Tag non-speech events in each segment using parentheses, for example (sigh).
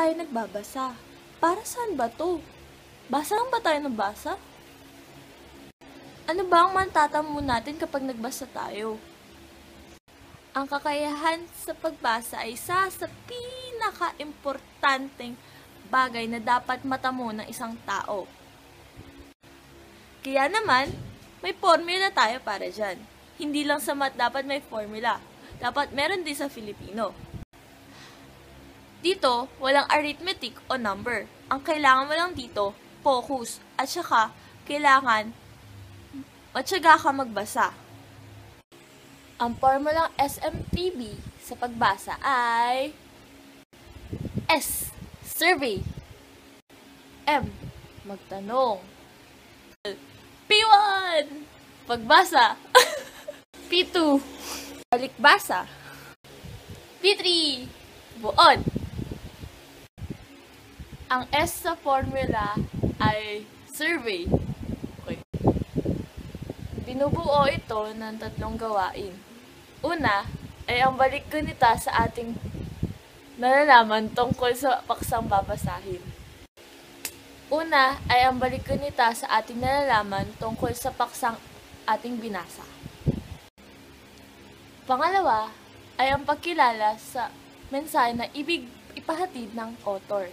tayo nagbabasa? Para saan ba to? Basa lang ba tayo ng basa? Ano ba ang mantatamo natin kapag nagbasa tayo? Ang kakayahan sa pagbasa ay isa sa pinaka-importanteng bagay na dapat matamo ng isang tao. Kaya naman, may formula tayo para dyan. Hindi lang sa math dapat may formula. Dapat meron din sa Filipino. Dito, walang arithmetic o number. Ang kailangan mo lang dito, focus. At saka, kailangan matyaga ka magbasa. Ang formulang SMTB sa pagbasa ay S. Survey M. Magtanong P1. Pagbasa (laughs) P2. Balikbasa P3. Buod Ang S sa formula ay survey. Okay. Binubuo ito ng tatlong gawain. Una, ay ang balik gunita sa ating nalalaman tungkol sa paksang babasahin. Una ay ang balik gunita sa ating nalalaman tungkol sa paksang ating binasa. Pangalawa ay ang pagkilala sa mensahe na ibig ipahatid ng author.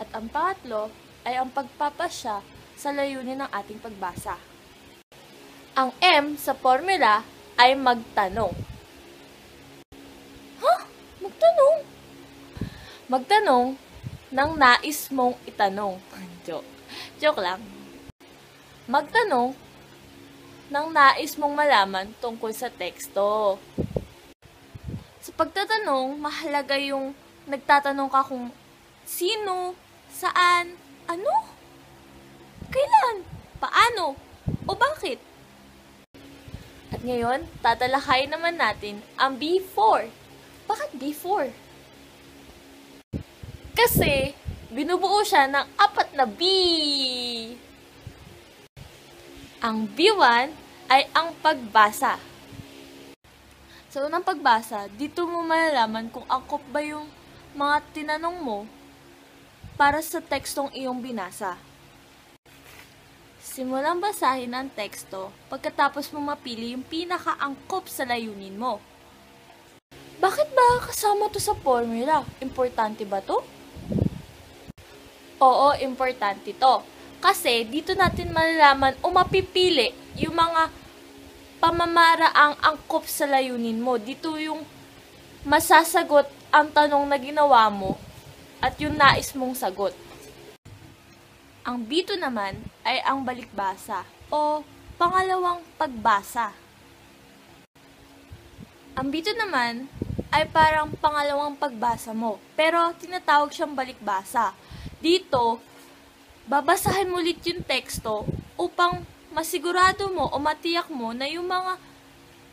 At ang pangatlo ay ang pagpapasya sa layunin ng ating pagbasa. Ang M sa formula ay magtanong. Ha? Magtanong? Magtanong ng nais mong itanong. (laughs) Joke. Joke lang. Magtanong ng nais mong malaman tungkol sa teksto. Sa pagtatanong, mahalaga yung nagtatanong ka kung sino, saan, ano, kailan, paano, o bakit. At ngayon, tatalakay naman natin ang B4. Bakit B4? Kasi, binubuo siya ng apat na B. Ang B1 ay ang pagbasa. Sa unang pagbasa, dito mo malalaman kung angkop ba yung mga tinanong mo para sa tekstong iyong binasa. Simulang basahin ang teksto pagkatapos mo mapili yung pinakaangkop sa layunin mo. Bakit ba kasama to sa formula? Importante ba to? Oo, importante to. Kasi dito natin malalaman o mapipili yung mga pamamaraang angkop sa layunin mo. Dito yung masasagot ang tanong na ginawa mo at yung nais mong sagot. Ang bito naman ay ang balikbasa o pangalawang pagbasa. Ang bito naman ay parang pangalawang pagbasa mo, pero tinatawag siyang balikbasa. Dito, babasahin mo ulit yung teksto upang masigurado mo o matiyak mo na yung mga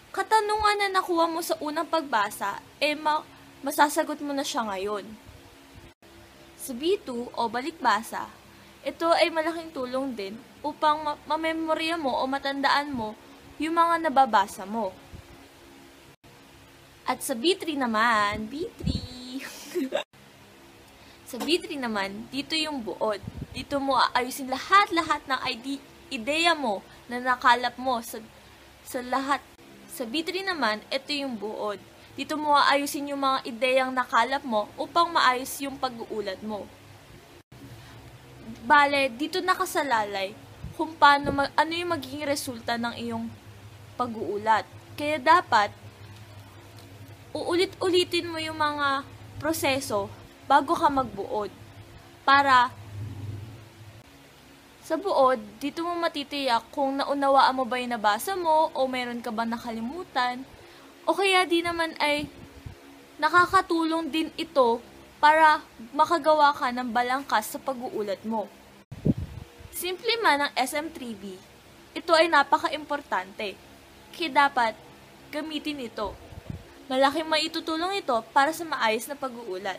katanungan na nakuha mo sa unang pagbasa, eh ma- masasagot mo na siya ngayon. Sa B2 o balikbasa, ito ay malaking tulong din upang ma- mamemorya mo o matandaan mo yung mga nababasa mo. At sa B3 naman, B3, (laughs) sa B3 naman, dito yung buod. Dito mo aayusin lahat-lahat ng ide- ideya mo na nakalap mo sa, sa lahat. Sa B3 naman, ito yung buod. Dito mo aayusin yung mga ideyang nakalap mo upang maayos yung pag-uulat mo. Bale, dito nakasalalay kung paano, mag, ano yung magiging resulta ng iyong pag-uulat. Kaya dapat, uulit-ulitin mo yung mga proseso bago ka magbuod. Para sa buod, dito mo matitiyak kung naunawaan mo ba yung nabasa mo o meron ka ba nakalimutan. O kaya di naman ay nakakatulong din ito para makagawa ka ng balangkas sa pag-uulat mo. Simple man ang SM3B, ito ay napaka-importante. Kaya dapat gamitin ito. Malaking maitutulong ito para sa maayos na pag-uulat.